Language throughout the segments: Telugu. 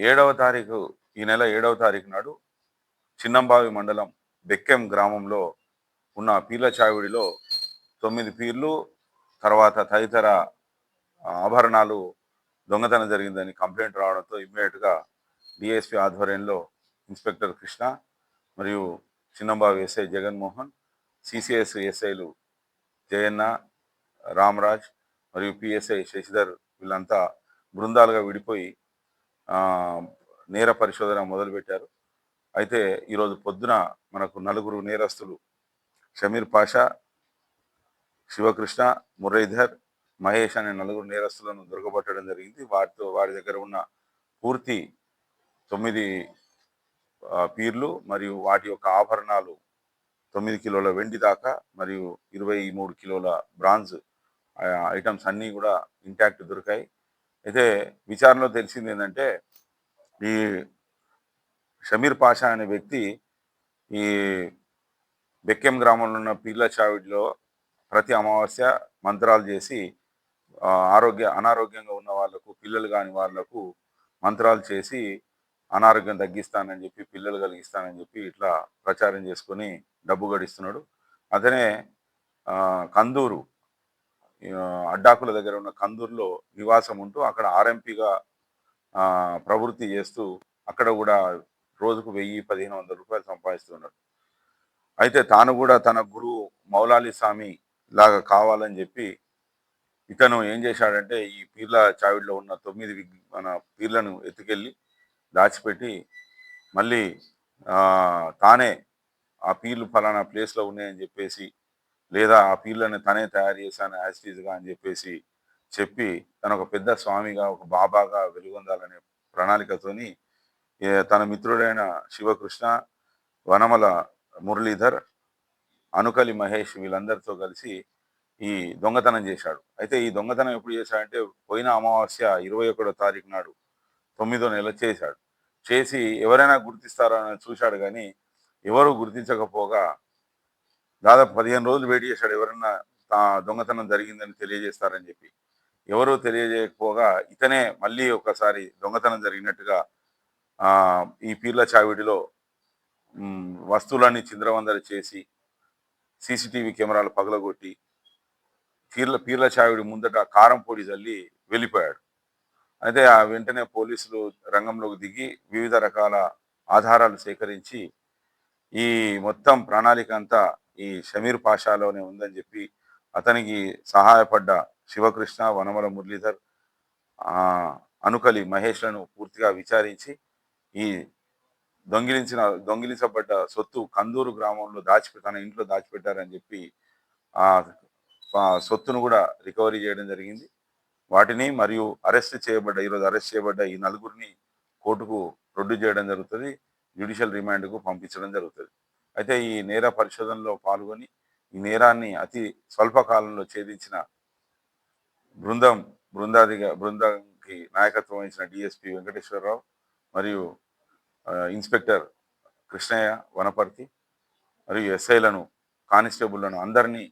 ఏడవ తారీఖు ఈ నెల ఏడవ తారీఖు నాడు చిన్నంబావి మండలం బెక్కెం గ్రామంలో ఉన్న పీర్ల చావిడిలో తొమ్మిది పీర్లు తర్వాత తదితర ఆభరణాలు దొంగతనం జరిగిందని కంప్లైంట్ రావడంతో ఇమ్మీడియట్గా డిఎస్పి ఆధ్వర్యంలో ఇన్స్పెక్టర్ కృష్ణ మరియు చిన్నంబావి ఎస్ఐ జగన్మోహన్ సిసిఎస్ ఎస్ఐలు జయన్న రామరాజ్ మరియు పిఎస్ఐ శశిధర్ వీళ్ళంతా బృందాలుగా విడిపోయి నేర పరిశోధన మొదలుపెట్టారు. అయితే ఈరోజు పొద్దున మనకు నలుగురు నేరస్తులు షమీర్ పాషా శివకృష్ణ మురళీధర్ మహేష్ అనే నలుగురు నేరస్తులను దొరకబట్టడం జరిగింది. వారితో వారి దగ్గర ఉన్న పూర్తి తొమ్మిది పీర్లు మరియు వాటి యొక్క ఆభరణాలు తొమ్మిది కిలోల వెండి దాకా మరియు ఇరవై మూడు కిలోల బ్రాంజ్ ఐటమ్స్ అన్నీ కూడా ఇంటాక్ట్ దొరికాయి. అయితే విచారణలో తెలిసింది ఏంటంటే ఈ షమీర్ పాషా అనే వ్యక్తి ఈ బెక్కెం గ్రామంలో ఉన్న పీర్ల చావిడిలో ప్రతి అమావాస్య మంత్రాలు చేసి ఆరోగ్య అనారోగ్యంగా ఉన్న వాళ్ళకు పిల్లలు కాని వాళ్ళకు మంత్రాలు చేసి అనారోగ్యం తగ్గిస్తానని చెప్పి పిల్లలు కలిగిస్తానని చెప్పి ఇట్లా ప్రచారం చేసుకొని డబ్బు గడిస్తున్నాడు. అతనే కందూరు అడ్డాకుల దగ్గర ఉన్న కందూరులో నివాసం ఉంటూ అక్కడ ఆర్ఎంపీగా ప్రవృత్తి చేస్తూ అక్కడ కూడా రోజుకు వెయ్యి పదిహేను వందల రూపాయలు సంపాదిస్తున్నాడు. అయితే తాను కూడా తన గురువు మౌలాలి స్వామి లాగా కావాలని చెప్పి ఇతను ఏం చేశాడంటే ఈ పీర్ల చావిడిలో ఉన్న తొమ్మిది మన పీర్లను ఎత్తుకెళ్ళి దాచిపెట్టి మళ్ళీ తానే ఆ పీర్లు ఫలానా ప్లేస్లో ఉన్నాయని చెప్పేసి లేదా ఆ పీర్లను తనే తయారు చేశాను యాసిటీస్గా అని చెప్పేసి చెప్పి తన ఒక పెద్ద స్వామిగా ఒక బాబాగా వెలుగొందాలనే ప్రణాళికతోని తన మిత్రుడైన శివకృష్ణ వనమల మురళీధర్ అనుకలి మహేష్ వీళ్ళందరితో కలిసి ఈ దొంగతనం చేశాడు. అయితే ఈ దొంగతనం ఎప్పుడు చేశాడంటే పోయిన అమావాస్య ఇరవై ఒకటో తారీఖు నాడు తొమ్మిదో నెల చేశాడు. చేసి ఎవరైనా గుర్తిస్తారా అని చూశాడు కానీ ఎవరు గుర్తించకపోగా దాదాపు పదిహేను రోజులు వెయిట్ చేశాడు ఎవరన్నా తా దొంగతనం జరిగిందని తెలియజేస్తారని చెప్పి. ఎవరూ తెలియజేయకపోగా ఇతనే మళ్ళీ ఒకసారి దొంగతనం జరిగినట్టుగా ఈ పీర్ల చావిడిలో వస్తువులన్నీ చింద్రవందర చేసి సీసీటీవీ కెమెరాలు పగలగొట్టి పీర్ల పీర్ల చావిడి ముందట కారం పొడి చల్లి వెళ్ళిపోయాడు. అయితే ఆ వెంటనే పోలీసులు రంగంలోకి దిగి వివిధ రకాల ఆధారాలు సేకరించి ఈ మొత్తం ప్రణాళిక అంతా ఈ షమీర్ పాషాలోనే ఉందని చెప్పి అతనికి సహాయపడ్డ శివకృష్ణ వనమల మురళీధర్ అనుకలి మహేష్లను పూర్తిగా విచారించి ఈ దొంగిలించిన దొంగిలించబడ్డ సొత్తు కందూరు గ్రామంలో దాచిపె తన ఇంట్లో దాచిపెట్టారని చెప్పి ఆ సొత్తును కూడా రికవరీ చేయడం జరిగింది. వాటిని మరియు అరెస్ట్ చేయబడ్డ ఈరోజు అరెస్ట్ చేయబడ్డ ఈ నలుగురిని కోర్టుకు రొడ్డు చేయడం జరుగుతుంది. జ్యుడిషియల్ రిమాండ్కు పంపించడం జరుగుతుంది. అయితే ఈ నేర పరిశోధనలో పాల్గొని ఈ నేరాన్ని అతి స్వల్పకాలంలో ఛేదించిన బృందం బృందాదిగా బృందంకి నాయకత్వం వహించిన డిఎస్పి వెంకటేశ్వరరావు మరియు ఇన్స్పెక్టర్ కృష్ణయ్య వనపర్తి మరియు ఎస్ఐలను కానిస్టేబుల్లను అందరినీ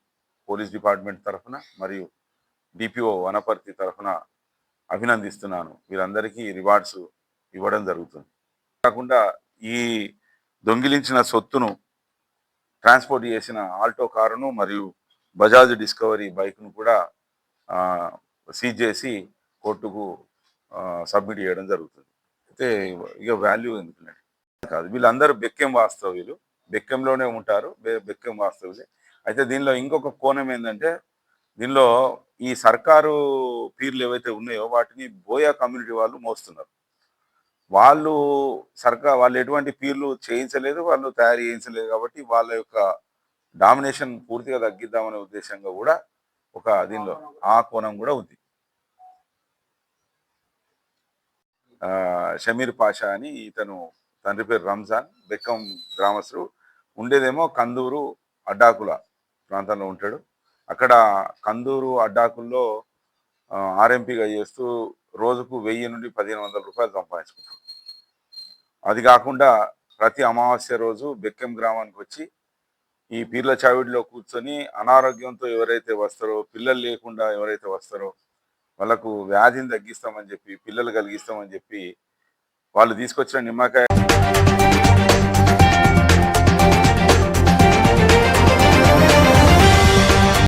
పోలీస్ డిపార్ట్మెంట్ తరఫున మరియు డిపిఓ వనపర్తి తరఫున అభినందిస్తున్నాను. వీరందరికీ రివార్డ్స్ ఇవ్వడం జరుగుతుంది. కాకుండా ఈ దొంగిలించిన సొత్తును ట్రాన్స్పోర్ట్ చేసిన ఆల్టో కారును మరియు బజాజ్ డిస్కవరీ బైక్ను కూడా సీజ్ చేసి కోర్టుకు సబ్మిట్ చేయడం జరుగుతుంది. అయితే ఇక వాల్యూ ఎందుకంటే కాదు. వీళ్ళందరూ బెక్కెం వాస్తవ్యులు బెక్కెంలోనే ఉంటారు. బె- బెక్కెం వాస్తవ్యులే అయితే దీనిలో ఇంకొక కోణం ఏంటంటే దీనిలో ఈ సర్కారు పీర్లు ఏవైతే ఉన్నాయో వాటిని బోయా కమ్యూనిటీ వాళ్ళు మోస్తున్నారు. వాళ్ళు సర్కార్ వాళ్ళు ఎటువంటి పీర్లు చేయించలేదు వాళ్ళు తయారు చేయించలేదు కాబట్టి వాళ్ళ యొక్క డామినేషన్ పూర్తిగా తగ్గిద్దామనే ఉద్దేశంగా కూడా ఒక దీనిలో ఆ కోణం కూడా ఉంది. షమీర్ పాషా అని ఇతను తండ్రి పేరు రంజాన్ బెక్కం గ్రామస్తుడు. ఉండేదేమో కందూరు అడ్డాకుల ప్రాంతంలో ఉంటాడు. అక్కడ కందూరు అడ్డాకుల్లో ఆర్ఎంపీగా చేస్తూ రోజుకు వెయ్యి నుండి పదిహేను వందల రూపాయలు సంపాదించుకుంటాడు అది కాకుండా ప్రతి అమావాస్య రోజు బెక్కెం గ్రామానికి వచ్చి ఈ పీర్ల చావిడిలో కూర్చొని అనారోగ్యంతో ఎవరైతే వస్తారో పిల్లలు లేకుండా ఎవరైతే వస్తారో వాళ్ళకు వ్యాధిని తగ్గిస్తామని చెప్పి పిల్లలు కలిగిస్తామని చెప్పి వాళ్ళు తీసుకొచ్చిన నిమ్మకాయ